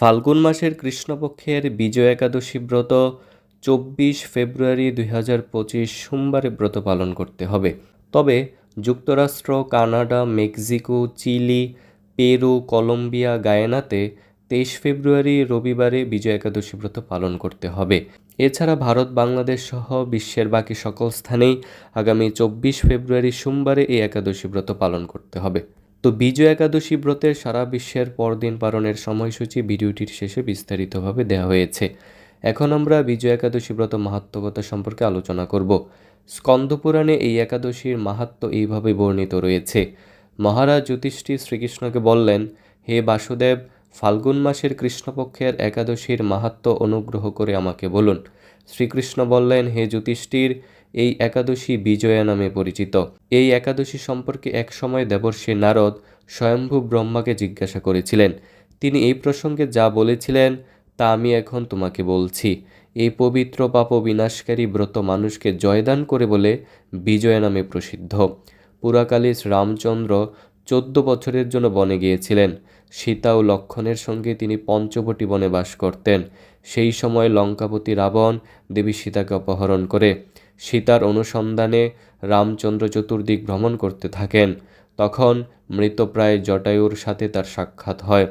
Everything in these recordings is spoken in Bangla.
ফাল্গুন মাসের কৃষ্ণপক্ষের বিজয় একাদশী ব্রত চব্বিশ ফেব্রুয়ারি দুই হাজার পঁচিশ সোমবারে ব্রত পালন করতে হবে। তবে যুক্তরাষ্ট্র, Canada, Mexico, Chile, Peru, Colombia, গায়ানাতে তেইশ ফেব্রুয়ারি রবিবারে বিজয় একাদশী ব্রত পালন করতে হবে। এছাড়া ভারত, বাংলাদেশ সহ বিশ্বের বাকি সকল স্থানেই আগামী চব্বিশ ফেব্রুয়ারি সোমবারে এই একাদশী ব্রত পালন করতে হবে। তো বিজয় একাদশী ব্রতের সারা বিশ্বের পরদিন পালনের সময়সূচি ভিডিওটির শেষে বিস্তারিতভাবে দেওয়া হয়েছে। এখন আমরা বিজয় একাদশী ব্রত মাহাত্মকতা সম্পর্কে আলোচনা করব। স্কন্দপুরাণে এই একাদশীর মাহাত্ম এইভাবে বর্ণিত রয়েছে। মহারাজ যুধিষ্ঠির শ্রীকৃষ্ণকে বললেন, হে বাসুদেব, ফাল্গুন মাসের কৃষ্ণপক্ষের একাদশীর মাহাত্ম অনুগ্রহ করে আমাকে বলুন। শ্রীকৃষ্ণ বললেন, হে যুধিষ্ঠির এই একাদশী বিজয়া নামে পরিচিত। এই একাদশী সম্পর্কে এক সময় দেবর্ষী নারদ স্বয়ম্ভু ব্রহ্মাকে জিজ্ঞাসা করেছিলেন, তিনি এই প্রসঙ্গে যা বলেছিলেন, তা আমি এখন তোমাকে বলছি। এই পবিত্র পাপ বিনাশকারী ব্রত মানুষকে জয়দান করে বলে বিজয়া নামে প্রসিদ্ধ। পুরাকালে রামচন্দ্র চোদ্দ বছরের জন্য বনে গিয়েছিলেন। সীতা ও লক্ষণের সঙ্গে তিনি পঞ্চবটি বনে বাস করতেন। সেই সময় লঙ্কাপতি রাবণ দেবী সীতাকে অপহরণ করে সীতার অনুসন্ধানে রামচন্দ্র চতুর্দিক ভ্রমণ করতে থাকেন। তখন মৃতপ্রায় জটায়ুর সাথে তার সাক্ষাৎ হয়।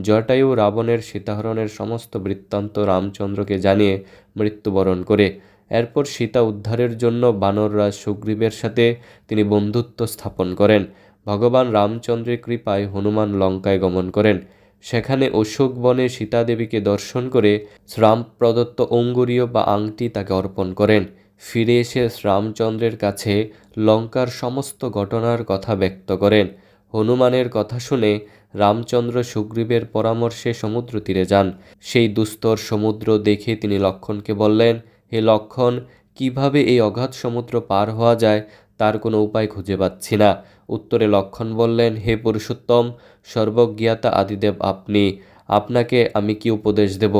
জটায়ু রাবণের সীতাহরণের সমস্ত বৃত্তান্ত রামচন্দ্রকে জানিয়ে মৃত্যুবরণ করে। এরপর সীতা উদ্ধারের জন্য বানররাজ সুগ্রীবের সাথে তিনি বন্ধুত্ব স্থাপন করেন। ভগবান রামচন্দ্রের কৃপায় হনুমান লঙ্কায় গমন করেন। সেখানে অশোক বনে সীতাদেবীকে দর্শন করে শ্রাম প্রদত্ত অঙ্গুরীয় বা আংটি তাকে অর্পণ করেন। ফিরে এসে রামচন্দ্রের কাছে লঙ্কার সমস্ত ঘটনার কথা ব্যক্ত করেন। হনুমানের কথা শুনে রামচন্দ্র সুগ্রীবের পরামর্শে সমুদ্র তীরে যান। সেই দুস্তর সমুদ্র দেখে তিনি লক্ষণকে বললেন, হে লক্ষণ, কীভাবে এই অগাধ সমুদ্র পার হওয়া যায় তার কোনো উপায় খুঁজে পাচ্ছি না। উত্তরে লক্ষণ বললেন, হে পুরুষোত্তম, সর্বজ্ঞাতা আদিদেব আপনি, আপনাকে আমি কি উপদেশ দেব?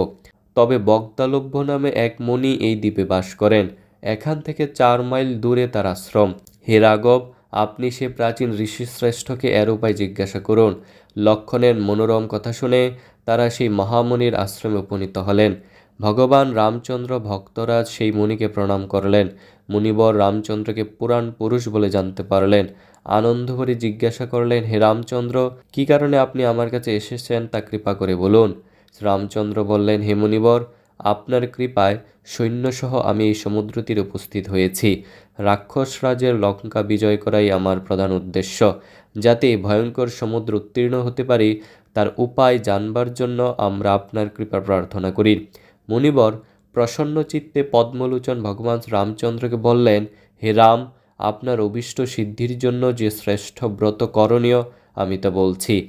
তবে বক্তালভ্য নামে এক মণি এই দ্বীপে বাস করেন। এখান থেকে চার মাইল দূরে তার আশ্রম হে রাঘব, আপনি সে প্রাচীন ঋষিশ্রেষ্ঠকে এর উপায় জিজ্ঞাসা করুন। লক্ষণের মনোরম কথা শুনে তারা সেই মহামুনির আশ্রমে উপনীত হলেন। ভগবান রামচন্দ্র ভক্তরাজ সেই মুনিকে প্রণাম করলেন। মুনিবর রামচন্দ্রকে পুরাণ পুরুষ বলে জানতে পারলেন। আনন্দ ভরে জিজ্ঞাসা করলেন, হে রামচন্দ্র, কি কারণে আপনি আমার কাছে এসেছেন তা কৃপা করে বলুন? রামচন্দ্র বললেন, হে মুনিবর আপনার কৃপায় সৈন্যসহ আমি এই সমুদ্র তীরে উপস্থিত হয়েছি। রাক্ষস রাজের লঙ্কা বিজয় করাই আমার প্রধান উদ্দেশ্য। যাতে ভয়ঙ্কর সমুদ্র উত্তীর্ণ হতে পারি, তার উপায় জানবার জন্য আমরা আপনার কৃপা প্রার্থনা করি। মুনিবর প্রসন্ন চিত্তে পদ্মলোচন ভগবান রামচন্দ্রকে বললেন, হে রাম, আপনার অভিষ্ট সিদ্ধির জন্য যে শ্রেষ্ঠ ব্রত করণীয়, আমি তা বলছি।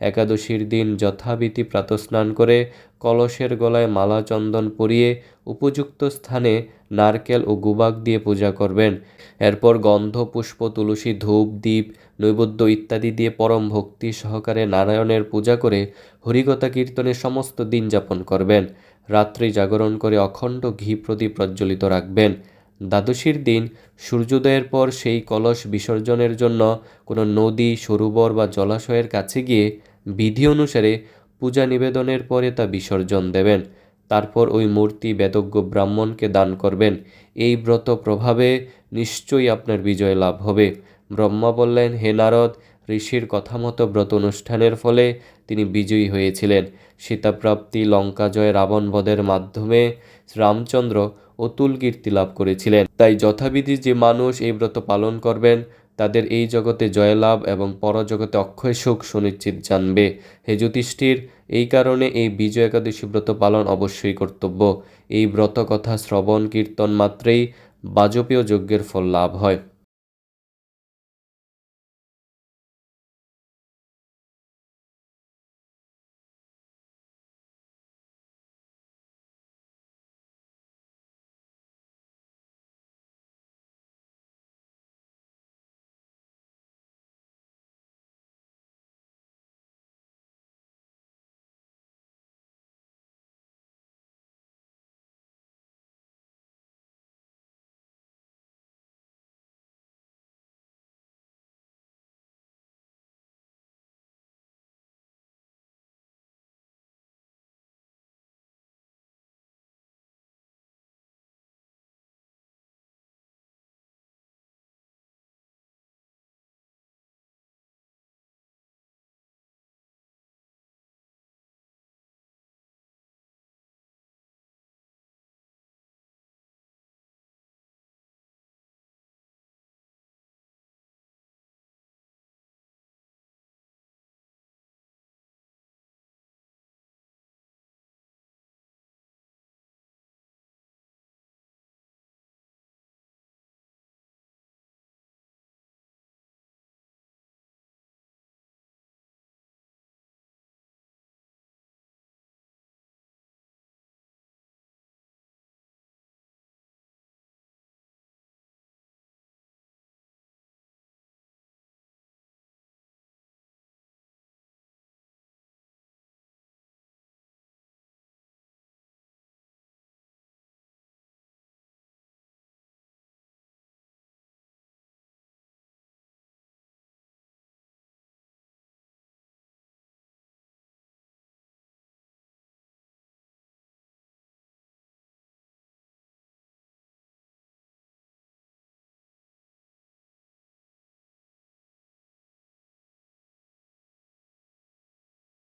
একাদশীর দিন যথাবিধি প্রাতস্নান করে কলসের গলায় মালা চন্দন পরিয়ে উপযুক্ত স্থানে নারকেল ও গুবাক দিয়ে পূজা করবেন। এরপর গন্ধ, পুষ্প, তুলসী, ধূপ দ্বীপ নৈবেদ্য ইত্যাদি দিয়ে পরম ভক্তি সহকারে নারায়ণের পূজা করে হরিকথা কীর্তনে সমস্ত দিন যাপন করবেন। রাত্রি জাগরণ করে অখণ্ড ঘি প্রদীপ প্রজ্বলিত রাখবেন। দ্বাদশীর দিন সূর্যোদয়ের পর সেই কলস বিসর্জনের জন্য কোনো নদী, সরোবর বা জলাশয়ের কাছে গিয়ে বিধি অনুসারে পূজা নিবেদনের পরে তা বিসর্জন দেবেন। তারপর ওই মূর্তি বেদজ্ঞ ব্রাহ্মণকে দান করবেন। এই ব্রত প্রভাবে নিশ্চয়ই আপনার বিজয় লাভ হবে। ব্রহ্মা বললেন, হে নারদ, ঋষির কথা মতো ব্রত অনুষ্ঠানের ফলে তিনি বিজয়ী হয়েছিলেন। সীতাপ্রাপ্তি লঙ্কা জয় রাবণ বধের মাধ্যমে রামচন্দ্র অতুল কীর্তি লাভ করেছিলেন। তাই যথাবিধি যে মানুষ এই ব্রত পালন করবেন তাদের এই জগতে জয়লাভ এবং পরজগতে অক্ষয় সুখ সুনিশ্চিত জানবে। হে যুতিষ্ঠির এই কারণে এই বিজয় একাদশী ব্রত পালন অবশ্যই কর্তব্য। এই ব্রত কথা শ্রবণ কীর্তন মাত্রেই বাজপেয় যজ্ঞের ফল লাভ হয়।